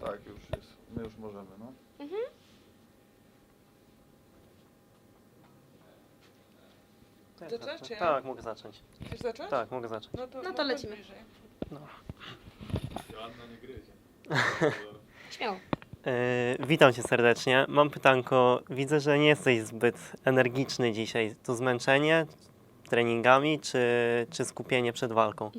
Tak, już jest. My już możemy, no. Zacząć, czy ja? Tak, mogę zacząć. Chcesz zacząć? Tak, mogę zacząć. No to, No to lecimy. bliżej. Joanna nie gryzie. Śmiało. Yy, witam cię serdecznie. Mam pytanko. Widzę, że nie jesteś zbyt energiczny dzisiaj. To zmęczenie treningami, czy, czy skupienie przed walką?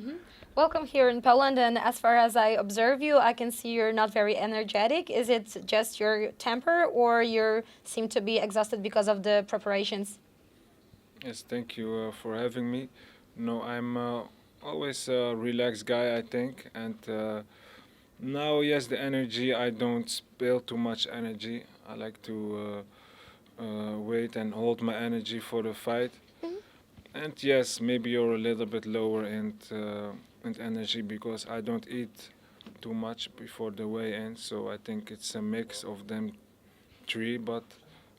Welcome here in Poland, and as far as I observe you, I can see you're not very energetic. Is it just your temper, or you seem to be exhausted because of the preparations? Yes, thank you uh, for having me. No, I'm uh, always a relaxed guy, I think, and uh, now, yes, the energy. I don't spill too much energy. I like to uh, uh, wait and hold my energy for the fight. And yes, maybe you're a little bit lower in in energy because I don't eat too much before the weigh-in. So I think it's a mix of them three, but.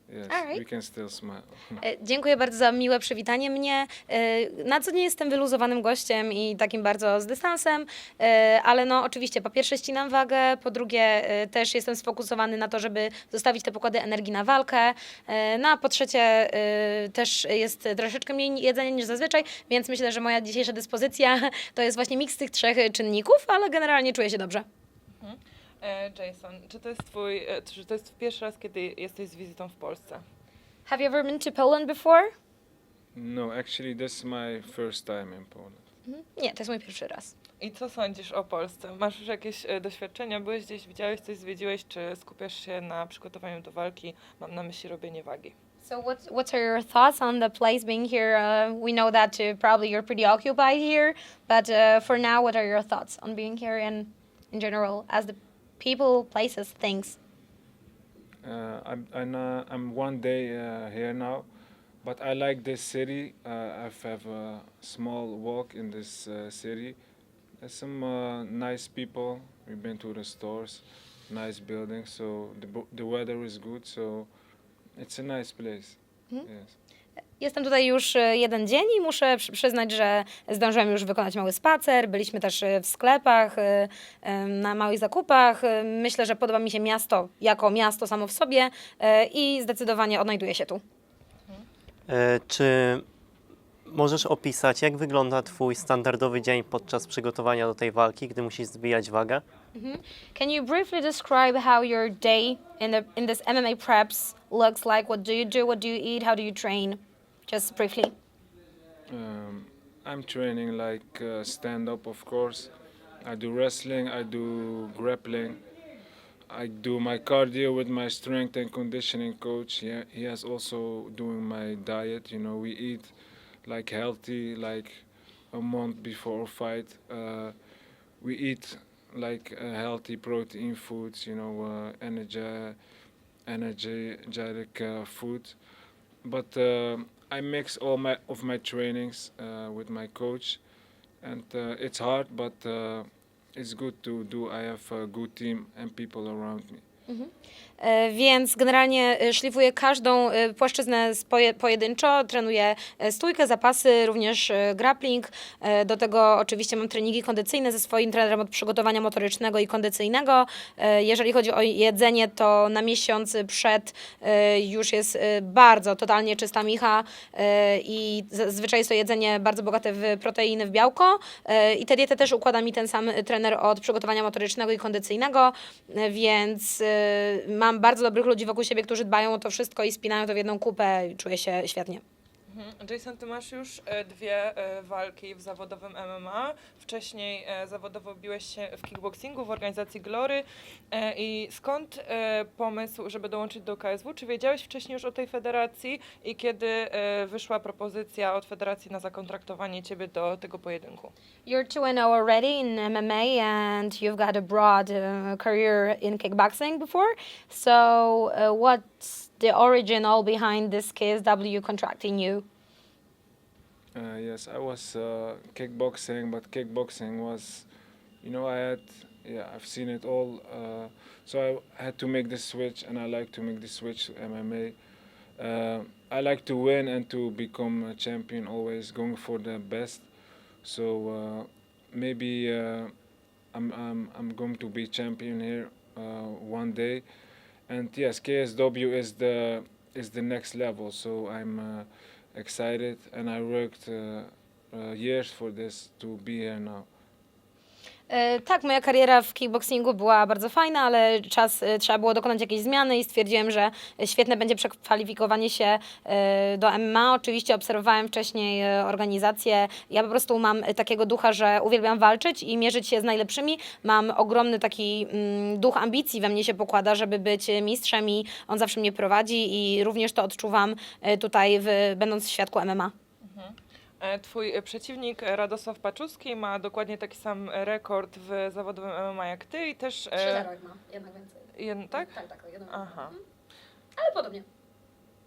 Yes, Alright. we can still smile. E, Dziękuję bardzo za miłe przywitanie mnie. E, Na co nie jestem wyluzowanym gościem i takim bardzo z dystansem, e, ale no oczywiście po pierwsze ścinam wagę, po drugie e, też jestem sfokusowany na to, żeby zostawić te pokłady energii na walkę, e, no a po trzecie e, też jest troszeczkę mniej jedzenia niż zazwyczaj, więc myślę, że moja dzisiejsza dyspozycja to jest właśnie miks tych trzech czynników, ale generalnie czuję się dobrze. E, Jason, czy to jest twój, e, czy to jest pierwszy raz, kiedy jesteś z wizytą w Polsce? Have you ever been to Poland before? No, actually, this is my first time in Poland. Mhm. Nie, to jest mój pierwszy raz. I co sądzisz o Polsce? Masz już jakieś e, doświadczenia? Byłeś gdzieś, widziałeś coś, zwiedziłeś, czy skupiasz się na przygotowaniu do walki? Mam na myśli robienie wagi. So what's what's are your thoughts on the place being here? Uh, we know that uh, probably you're pretty occupied here, but uh, for now, what are your thoughts on being here and in general as the people, places, things? Uh, I'm I'm, uh, I'm one day uh, here now, but I like this city. Uh, I've have a small walk in this uh, city. There's some uh, nice people. We've been to the stores, nice buildings. So the the weather is good. So it's a nice place. Mhm. Yes. Jestem tutaj już e, jeden dzień i muszę przy- przyznać, że zdążyłem już wykonać mały spacer. Byliśmy też e, w sklepach, e, na małych zakupach. Myślę, że podoba mi się miasto jako miasto samo w sobie i zdecydowanie odnajduję się tu. Czy możesz opisać, jak wygląda Twój standardowy dzień podczas przygotowania do tej walki, gdy musisz zbijać wagę? Can you briefly describe how your day in the in this MMA preps looks like? What do you do? What do you eat? How do you train? Just briefly. Um, I'm training like uh, stand up, of course. I do wrestling, I do grappling. I do my cardio with my strength and conditioning coach. Yeah, he has also doing my diet. You know, we eat like healthy, like a month before fight. Uh, we eat like uh, healthy protein foods. You know, uh, energy, energetic uh, food. But uh, I mix all my of my trainings uh, with my coach, and uh, it's hard, but it's good to do. I have a good team and people around me. E, Więc generalnie e, szlifuję każdą e, płaszczyznę pojedynczo, trenuję stójkę, zapasy, również grappling. Do tego oczywiście mam treningi kondycyjne ze swoim trenerem od przygotowania motorycznego i kondycyjnego. Jeżeli chodzi o jedzenie, to na miesiąc przed już jest bardzo totalnie czysta micha i zazwyczaj jest to jedzenie bardzo bogate w proteiny, w białko i tę dietę też układa mi ten sam trener od przygotowania motorycznego i kondycyjnego, więc mam bardzo dobrych ludzi wokół siebie, którzy dbają o to wszystko i spinają to w jedną kupę czuję się świetnie. Mhm. Jason, ty masz już e, dwie e, walki w zawodowym MMA. Wcześniej e, zawodowo biłeś się w kickboxingu w organizacji Glory. I skąd pomysł, żeby dołączyć do KSW? Czy wiedziałeś wcześniej już o tej federacji i kiedy wyszła propozycja od federacji na zakontraktowanie ciebie do tego pojedynku? You're 2-0 already in MMA and you've got a broad career in kickboxing before. So what's the original behind this KSW contracting you? Uh, yes, I was uh, kickboxing, but kickboxing was, you know, I had, yeah, I've seen it all. Uh, so I had to make the switch, and I like to make the switch to MMA. Uh, I like to win and to become a champion, always going for the best. So uh, maybe uh, I'm I'm I'm going to be champion here one day, and yes, KSW is the is the next level. So I'm uh, excited, and I worked uh, uh, years for this to be here now. E, Tak, moja kariera w kickboxingu była bardzo fajna, ale czas e, trzeba było dokonać jakiejś zmiany i stwierdziłem, że świetne będzie przekwalifikowanie się e, do MMA. Oczywiście obserwowałem wcześniej e, organizację. Ja po prostu mam e, takiego ducha, że uwielbiam walczyć i mierzyć się z najlepszymi. Mam ogromny taki mm, duch ambicji we mnie się pokłada, żeby być mistrzem i on zawsze mnie prowadzi i również to odczuwam e, tutaj w, będąc w świadku MMA. E, Twój e, przeciwnik Radosław Paczuski ma dokładnie taki sam rekord w zawodowym MMA jak ty i też... e, jak ma, jednak więcej. Jed, tak? Tak, tak, jednak Aha. Ale podobnie.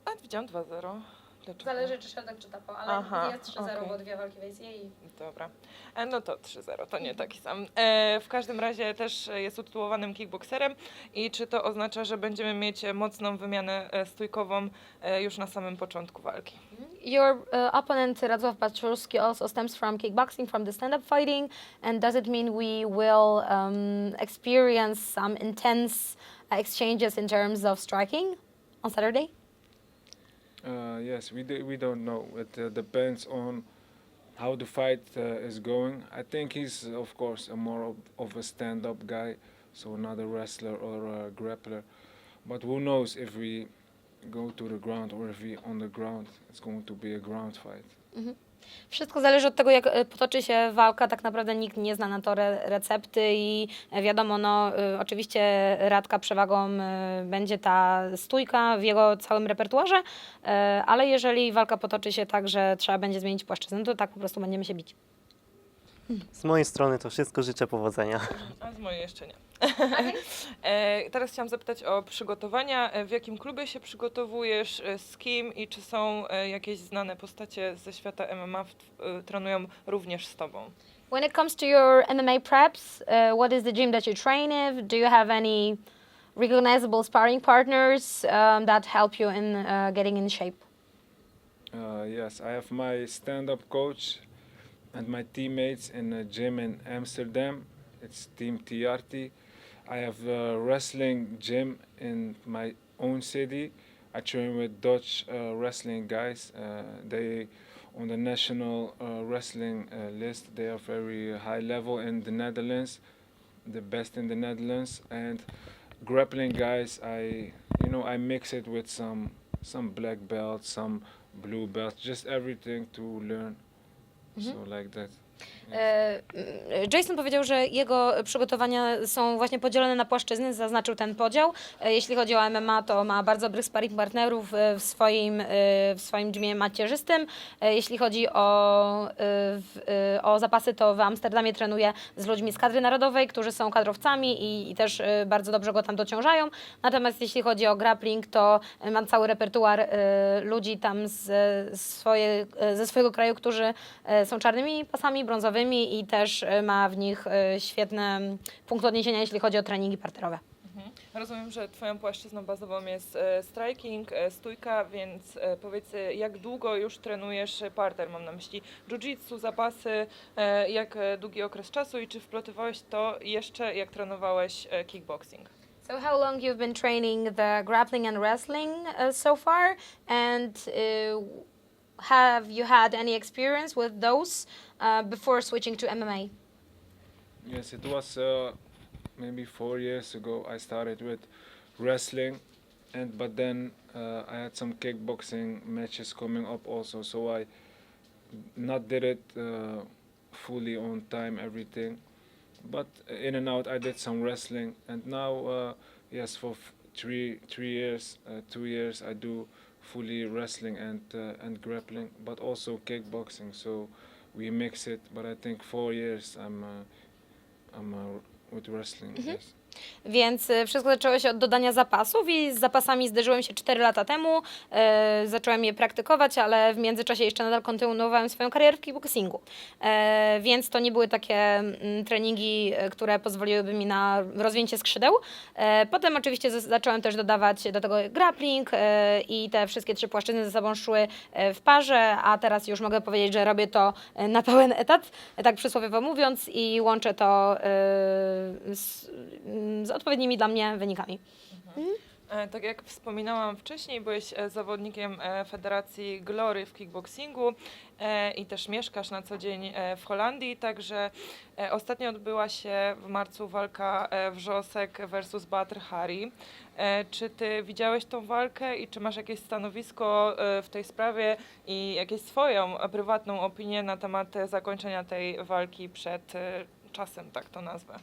A widziałam 2-0. Dlaczego? Zależy czy środek czy tapo, ale Aha, jest 3-0, okej. bo dwie walki w ACA i Dobra. E, No to 3-0, to nie taki sam. E, w każdym razie też jest utytułowanym kickboxerem i czy to oznacza, że będziemy mieć mocną wymianę e, stójkową e, już na samym początku walki? Your uh, opponent Radosław Paczurski also stems from kickboxing, from the stand-up fighting, and does it mean we will um, experience some intense uh, exchanges in terms of striking on Saturday? Uh, yes, we do, we don't know. It uh, depends on how the fight uh, is going. I think he's of course a more of, of a stand-up guy, so not a wrestler or a grappler. But who knows if we go to the ground or if we on the ground, it's going to be a ground fight. Wszystko zależy od tego, jak e, potoczy się walka. Tak naprawdę nikt nie zna na to re recepty i e, wiadomo, no y, oczywiście Radka przewagą będzie ta stójka w jego całym repertuarze, ale jeżeli walka potoczy się tak, że trzeba będzie zmienić płaszczyznę, to tak po prostu będziemy się bić. Z mojej strony to wszystko życzę powodzenia. A z mojej jeszcze nie. e, teraz chciałam zapytać o przygotowania. E, W jakim klubie się przygotowujesz, e, z kim i czy są e, jakieś znane postacie ze świata MMA w, e, trenują również z tobą? When it comes to your MMA preps, uh, what is the gym that you train in? Do you have any recognizable sparring partners um, that help you in uh, getting in shape? Uh, yes, I have my stand-up coach and my teammates in a gym in Amsterdam. It's Team TRT. I have a wrestling gym in my own city. I train with Dutch uh, wrestling guys. Uh, they on the national uh, wrestling uh, list. They are very high level in the Netherlands, the best in the Netherlands. And grappling guys, I you know I mix it with some some black belts, some blue belts, just everything to learn. So mm-hmm. like that. E, Jason powiedział, że jego przygotowania są właśnie podzielone na płaszczyzny, zaznaczył ten podział. E, Jeśli chodzi o MMA, to ma bardzo dobrych sparring partnerów e, w swoim, w swoim gymie macierzystym. Jeśli chodzi o, o zapasy, to w Amsterdamie trenuje z ludźmi z kadry narodowej, którzy są kadrowcami i, i też bardzo dobrze go tam dociążają. Natomiast jeśli chodzi o grappling, to mam cały repertuar ludzi tam z, swoje, ze swojego kraju, którzy są czarnymi pasami brązowymi i też e, ma w nich e, świetne mm, punkt odniesienia, jeśli chodzi o treningi parterowe. Rozumiem, że twoją płaszczyzną bazową jest e, striking, stójka, więc powiedz, jak długo już trenujesz parter? Mam na myśli jiu-jitsu, zapasy, jak długi okres czasu i czy wplotywałeś to jeszcze jak trenowałeś kickboxing? So how long you've been training the grappling and wrestling uh, so far and uh, have you had any experience with those uh, before switching to MMA? Yes, it was uh, maybe four years ago. I started with wrestling, and but then uh, I had some kickboxing matches coming up also. So I not did it uh, fully on time, everything, but in and out. I did some wrestling, and now uh, yes, for three three years, uh, two years, I do fully wrestling and uh, and grappling, but also kickboxing. So we mix it. But I think four years I'm. Uh, I'm uh, with wrestling. Yes. Więc y, wszystko zaczęło się od dodania zapasów i z zapasami zderzyłem się 4 lata temu. E, zacząłem je praktykować, ale w międzyczasie jeszcze nadal kontynuowałem swoją karierę w kickboxingu. E, więc to nie były takie mm, treningi, e, które pozwoliłyby mi na rozwinięcie skrzydeł. E, potem oczywiście zacząłem też dodawać do tego grappling e, i te wszystkie trzy płaszczyzny ze sobą szły e, w parze, a teraz już mogę powiedzieć, że robię to e, na pełen etat, e, tak przysłowiowo mówiąc i łączę to e, z, z odpowiednimi dla mnie wynikami. E, Tak jak wspominałam wcześniej, byłeś e, zawodnikiem e, Federacji Glory w kickboxingu i też mieszkasz na co dzień w Holandii, także ostatnio odbyła się w marcu walka Wrzosek versus Badr Hari. Czy ty widziałeś tą walkę i czy masz jakieś stanowisko w tej sprawie i jakieś swoją prywatną opinię na temat zakończenia tej walki przed czasem, tak to nazwę?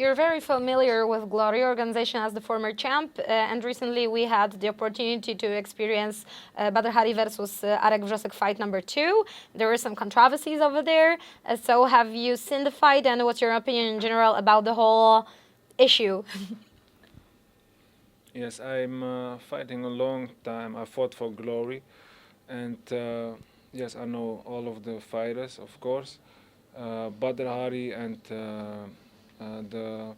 You're very familiar with Glory organization as the former champ, uh, and recently we had the opportunity to experience uh, Badr Hari versus uh, Arek fight number two. There were some controversies over there. Uh, so, have you seen the fight, and what's your opinion in general about the whole issue? Yes, I'm uh, fighting a long time. I fought for glory, and uh, yes, I know all of the fighters, of course. Uh, Badr Hari and uh, the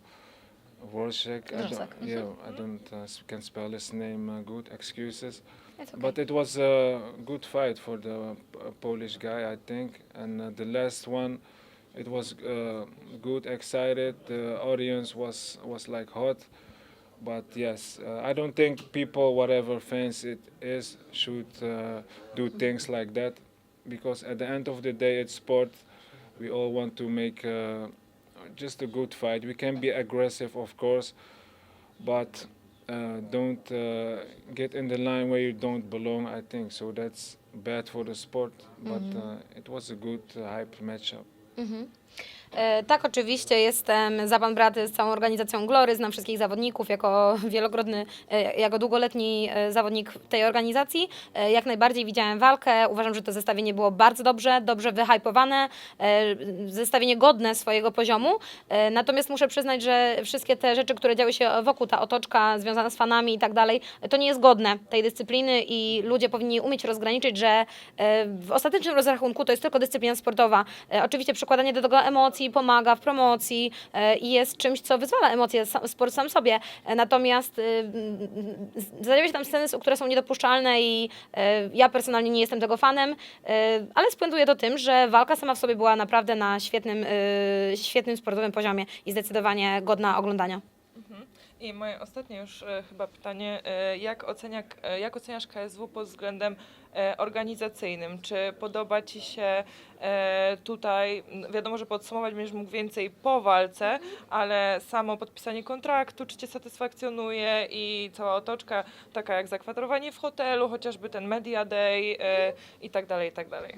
Warshak. I don't, yeah, I don't uh, can spell his name uh, good. Excuses. It's But it was a good fight for the uh, Polish guy, I think. And uh, the last one, it was uh, good, excited. The audience was was like hot. But yes, uh, I don't think people, whatever fans it is, should uh, do things like that, because at the end of the day, it's sport. We all want to make uh, just a good fight. We can be aggressive, of course, but uh, don't uh, get in the line where you don't belong. I think so. That's bad for the sport. But uh, it was a good uh, hype matchup. E, Tak, oczywiście jestem za pan braty z całą organizacją Glory, znam wszystkich zawodników jako wielokrotny, e, jako długoletni e, zawodnik tej organizacji. E, Jak najbardziej widziałem walkę, uważam, że to zestawienie było bardzo dobrze, dobrze wyhypowane, e, zestawienie godne swojego poziomu. E, Natomiast muszę przyznać, że wszystkie te rzeczy, które działy się wokół, ta otoczka związana z fanami i tak dalej, to nie jest godne tej dyscypliny i ludzie powinni umieć rozgraniczyć, że e, w ostatecznym rozrachunku to jest tylko dyscyplina sportowa. E, Oczywiście przykładanie do tego emocji pomaga w promocji e, i jest czymś, co wyzwala emocje, sport sam sobie. E, Natomiast z- zdarzają się tam sceny, które są niedopuszczalne i e, ja personalnie nie jestem tego fanem, ale spuentuje to tym, że walka sama w sobie była naprawdę na świetnym, e, świetnym sportowym poziomie i zdecydowanie godna oglądania. I moje ostatnie już e, chyba pytanie, e, jak, ocenia, e, jak oceniasz KSW pod względem organizacyjnym? Czy podoba Ci się tutaj, wiadomo, że podsumować będziesz mógł więcej po walce, ale samo podpisanie kontraktu, czy Cię satysfakcjonuje i cała otoczka, taka jak zakwaterowanie w hotelu, chociażby ten Media Day e, i tak dalej, i tak dalej.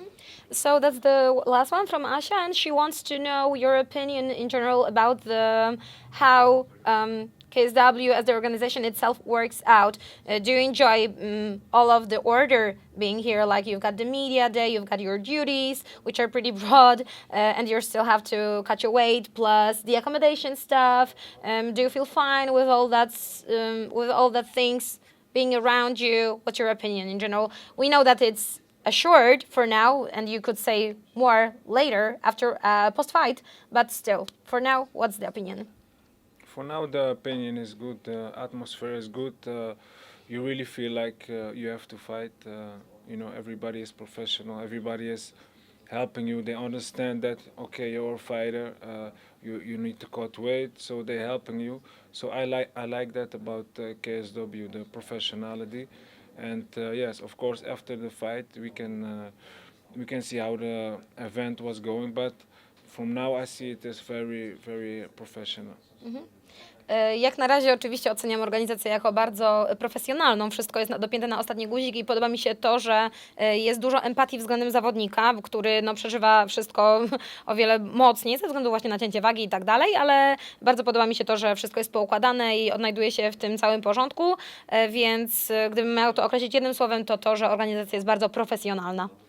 So that's the last one from Asha, and she wants to know your opinion in general about the how um, KSW as the organization itself works out. Uh, do you enjoy um, all of the order being here? Like you've got the media day, you've got your duties, which are pretty broad, uh, and you still have to cut your weight plus the accommodation stuff. Um, do you feel fine with all that um, with all the things? being around you? What's your opinion in general? We know that it's assured for now, and you could say more later after uh, post fight, but still, for now, what's the opinion? For now, the opinion is good. The atmosphere is good. Uh, you really feel like uh, you have to fight. Uh, you know, everybody is professional. Everybody is helping you. They understand that okay, you're a fighter. Uh, you you need to cut weight, so they're helping you. So I like I like that about uh, KSW, the professionality. And uh, yes, of course, after the fight, we can we can see how the event was going. But from now, I see it as very very professional. E, Jak na razie oczywiście oceniam organizację jako bardzo profesjonalną. Wszystko jest dopięte na ostatni guzik i podoba mi się to, że e, jest dużo empatii względem zawodnika, który no, przeżywa wszystko o wiele mocniej ze względu właśnie na cięcie wagi i tak dalej, ale bardzo podoba mi się to, że wszystko jest poukładane i odnajduje się w tym całym porządku, e, więc e, gdybym miał to określić jednym słowem, to to, że organizacja jest bardzo profesjonalna.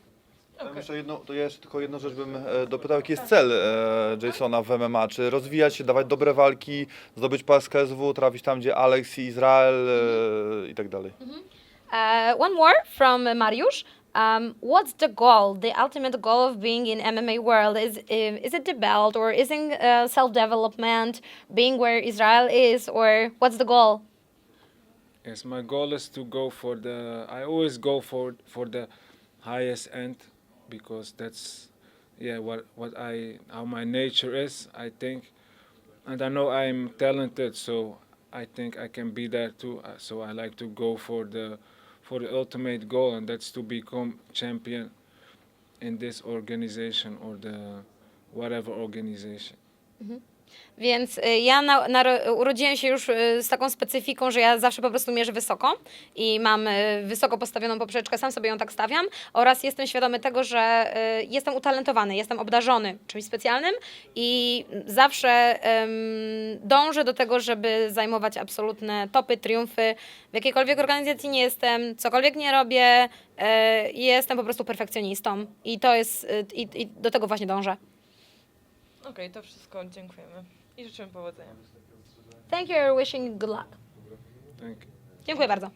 Okej. jeszcze jedno, to ja jeszcze tylko jedną rzecz bym e, dopytał, jaki jest cel e, Jasona w MMA? Czy rozwijać się, dawać dobre walki, zdobyć pas KSW, trafić tam, gdzie Alex i Izrael e, i tak dalej? Uh, one more from Mariusz. Um, what's the goal, the ultimate goal of being in MMA world? Is is it the belt or is it uh, self development, being where Israel is, or what's the goal? Yes, my goal is to go for the. I always go for for the highest end because that's yeah what what I how my nature is. I think, and I know I'm talented, so I think I can be there too. Uh, So I like to go for the for the ultimate goal, and that's to become champion in this organization or the whatever organization. Więc y, ja na, naro- urodziłem się już y, z taką specyfiką, że ja zawsze po prostu mierzę wysoko i mam y, wysoko postawioną poprzeczkę, sam sobie ją tak stawiam oraz jestem świadomy tego, że jestem utalentowany, jestem obdarzony czymś specjalnym i zawsze em, dążę do tego, żeby zajmować absolutne topy, triumfy. W jakiejkolwiek organizacji nie jestem, cokolwiek nie robię, jestem po prostu perfekcjonistą i to jest, i, i do tego właśnie dążę. Okej, to wszystko. Dziękujemy. I życzymy powodzenia. Thank you, wishing good luck. Thank you. Dziękuję bardzo.